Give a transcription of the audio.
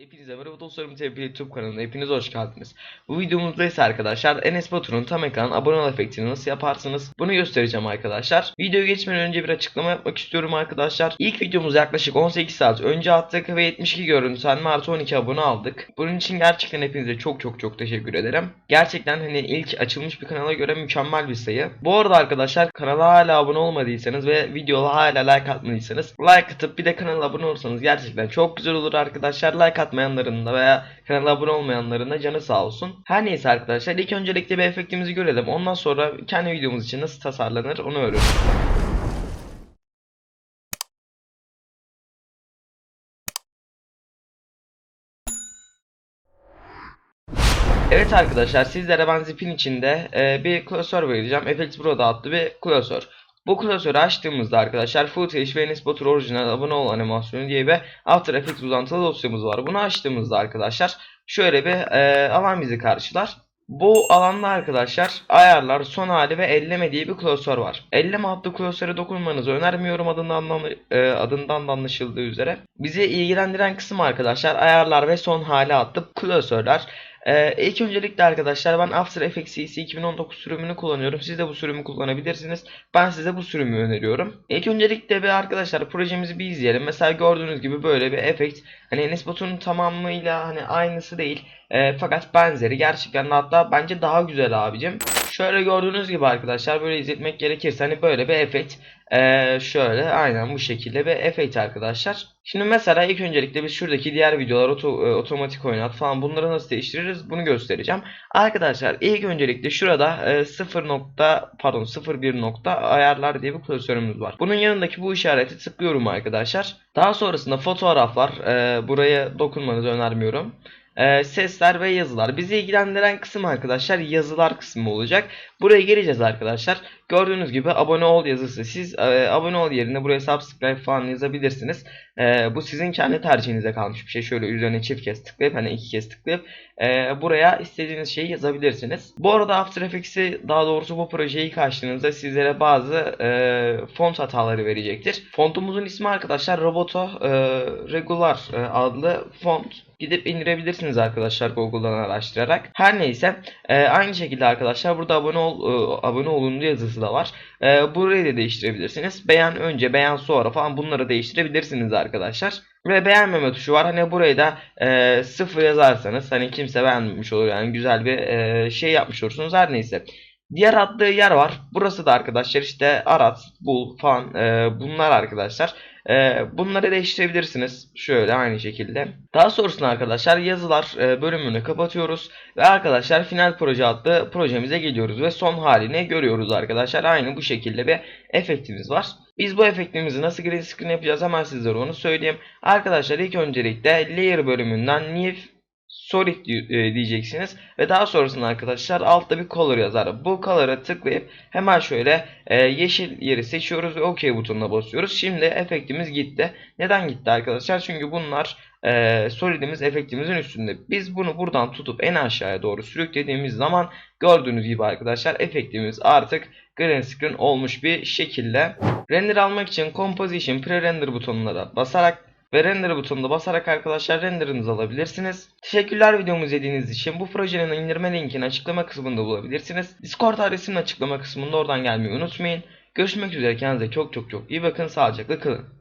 Hepinize merhaba dostlarım TP YouTube kanalına hepiniz hoş geldiniz. Bu videomuzda ise arkadaşlar Enes Batur'un tam ekran abone ol efektini nasıl yaparsınız bunu göstereceğim arkadaşlar. Videoya geçmeden önce bir açıklama yapmak istiyorum arkadaşlar. İlk videomuz yaklaşık 18 saat önce attık ve 72 görüntülenme artı 12 abone aldık. Bunun için gerçekten hepinize çok çok çok teşekkür ederim. Gerçekten hani ilk açılmış bir kanala göre mükemmel bir sayı. Bu arada arkadaşlar kanala hala abone olmadıysanız ve videoya hala like atmadıysanız like atıp bir de kanala abone olursanız gerçekten çok güzel olur arkadaşlar. Like atmayanların da veya kanala abone olmayanların da canı sağ olsun. Her neyse arkadaşlar ilk öncelikle bir efektimizi görelim. Ondan sonra kendi videomuz için nasıl tasarlanır onu öğrenelim. Evet arkadaşlar sizlere ben zipin içinde e, bir klasör vereceğim. FX Pro'da adlı bir klasör. Bu klasörü açtığımızda arkadaşlar Footage ve Enes Batur orijinal abone ol animasyonu diye bir After Effects uzantılı dosyamız var. Bunu açtığımızda arkadaşlar şöyle bir e, alan bizi karşılar. Bu alanda arkadaşlar ayarlar, son hali ve elleme diye bir klasör var. Elleme adlı klasöre dokunmanızı önermiyorum adından, e, adından da anlaşıldığı üzere. Bizi ilgilendiren kısım arkadaşlar ayarlar ve son hali adlı klasörler. Ee, ilk öncelikle arkadaşlar ben After Effects CC 2019 sürümünü kullanıyorum. Siz de bu sürümü kullanabilirsiniz. Ben size bu sürümü öneriyorum. İlk öncelikle bir arkadaşlar projemizi bir izleyelim. Mesela gördüğünüz gibi böyle bir efekt. Hani Enes tamamıyla hani aynısı değil. Ee, fakat benzeri gerçekten hatta bence daha güzel abicim. Şöyle gördüğünüz gibi arkadaşlar böyle izletmek gerekirse hani böyle bir efekt. Ee, şöyle aynen bu şekilde bir efekt arkadaşlar. Şimdi mesela ilk öncelikle biz şuradaki diğer videolar oto- e, otomatik oynat falan bunları nasıl değiştiririz bunu göstereceğim. Arkadaşlar ilk öncelikle şurada e, 0 nokta pardon 01 nokta ayarlar diye bir klasörümüz var. Bunun yanındaki bu işareti tıklıyorum arkadaşlar. Daha sonrasında fotoğraflar e, buraya dokunmanızı önermiyorum. E, sesler ve yazılar. Bizi ilgilendiren kısım arkadaşlar yazılar kısmı olacak. Buraya geleceğiz arkadaşlar. Gördüğünüz gibi abone ol yazısı. Siz e, abone ol yerine buraya subscribe falan yazabilirsiniz. E, bu sizin kendi tercihinize kalmış bir şey. Şöyle üzerine çift kez tıklayıp hani iki kez tıklayıp e, buraya istediğiniz şeyi yazabilirsiniz. Bu arada After Effects'i daha doğrusu bu projeyi ilk açtığınızda sizlere bazı e, font hataları verecektir. Fontumuzun ismi arkadaşlar Roboto e, Regular e, adlı font. Gidip indirebilirsiniz arkadaşlar Google'dan araştırarak. Her neyse e, aynı şekilde arkadaşlar burada abone ol e, abone olun yazısı da var. E, burayı da değiştirebilirsiniz. Beğen önce beğen sonra falan bunları değiştirebilirsiniz arkadaşlar. Ve beğenmeme tuşu var. Hani burayı da e, sıfır yazarsanız hani kimse beğenmemiş olur yani güzel bir e, şey yapmış olursunuz her neyse. Diğer attığı yer var. Burası da arkadaşlar işte arat, bul falan e, bunlar arkadaşlar. E, bunları değiştirebilirsiniz. Şöyle aynı şekilde. Daha sonrasında arkadaşlar yazılar e, bölümünü kapatıyoruz. Ve arkadaşlar final proje adlı projemize geliyoruz. Ve son halini görüyoruz arkadaşlar. Aynı bu şekilde bir efektimiz var. Biz bu efektimizi nasıl green screen yapacağız hemen sizlere onu söyleyeyim. Arkadaşlar ilk öncelikle layer bölümünden new solid e, diyeceksiniz ve daha sonrasında arkadaşlar altta bir color yazar. Bu color'a tıklayıp hemen şöyle e, yeşil yeri seçiyoruz ve OK butonuna basıyoruz. Şimdi efektimiz gitti. Neden gitti arkadaşlar? Çünkü bunlar e, solidimiz efektimizin üstünde. Biz bunu buradan tutup en aşağıya doğru sürüklediğimiz zaman gördüğünüz gibi arkadaşlar efektimiz artık green screen olmuş bir şekilde. Render almak için Composition Pre-Render butonuna basarak ve render butonuna basarak arkadaşlar renderınızı alabilirsiniz. Teşekkürler videomu izlediğiniz için. Bu projenin indirme linkini açıklama kısmında bulabilirsiniz. Discord adresinin açıklama kısmında oradan gelmeyi unutmayın. Görüşmek üzere kendinize çok çok çok iyi bakın. Sağlıcakla kalın.